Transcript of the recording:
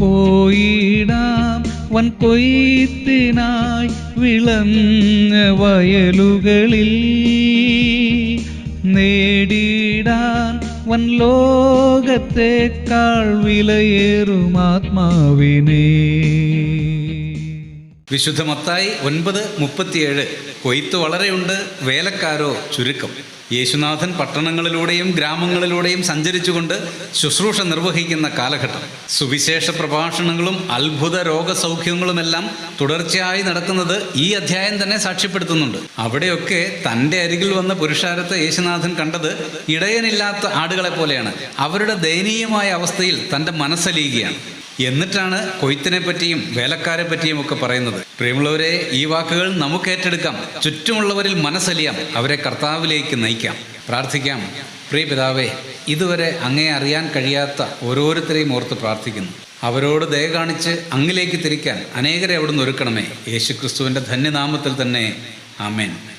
പോയിടാം. വൻ കൊയ്ത്തിനായി വിളഞ്ഞ വയലുകളിൽ നേടിയിടാൻ വൻ ലോകത്തെക്കാൾ വിലയേറും ആത്മാവിനെ. വിശുദ്ധ മത്തായി ഒൻപത് മുപ്പത്തിയേഴ്. കൊയ്ത്ത് വളരെയുണ്ട് വേലക്കാരോ ചുരുക്കം. യേശുനാഥൻ പട്ടണങ്ങളിലൂടെയും ഗ്രാമങ്ങളിലൂടെയും സഞ്ചരിച്ചുകൊണ്ട് ശുശ്രൂഷ നിർവഹിക്കുന്ന കാലഘട്ടം. സുവിശേഷ പ്രഭാഷണങ്ങളും അത്ഭുത രോഗസൗഖ്യങ്ങളുമെല്ലാം തുടർച്ചയായി നടക്കുന്നത് ഈ അധ്യായം തന്നെ സാക്ഷ്യപ്പെടുത്തുന്നുണ്ട്. അവിടെയൊക്കെ തന്റെ അരികിൽ വന്ന പുരുഷാരത്തെ യേശുനാഥൻ കണ്ടത് ഇടയനില്ലാത്ത ആടുകളെ പോലെയാണ് അവരുടെ ദയനീയമായ അവസ്ഥയിൽ തന്റെ മനസ്സലിയുകയാണ്. എന്നിട്ടാണ് കൊയ്ത്തിനെ പറ്റിയും വേലക്കാരെ പറ്റിയും ഒക്കെ പറയുന്നത്. പ്രിയമുള്ളവരെ ഈ വാക്കുകൾ നമുക്ക് ഏറ്റെടുക്കാം. ചുറ്റുമുള്ളവരിൽ മനസ്സലിയാം. അവരെ കർത്താവിലേക്ക് നയിക്കാം. പ്രാർത്ഥിക്കാം. പ്രിയ പിതാവേ ഇതുവരെ അങ്ങേ അറിയാൻ കഴിയാത്ത ഓരോരുത്തരെയും ഓർത്ത് പ്രാർത്ഥിക്കുന്നു. അവരോട് ദയ കാണിച്ച് അങ്ങിലേക്ക് തിരിക്കാൻ അനേകരെ അവിടുന്ന് ഒരുക്കണമേ. യേശുക്രിസ്തുവിന്റെ ധന്യനാമത്തിൽ തന്നെ. ആമേൻ.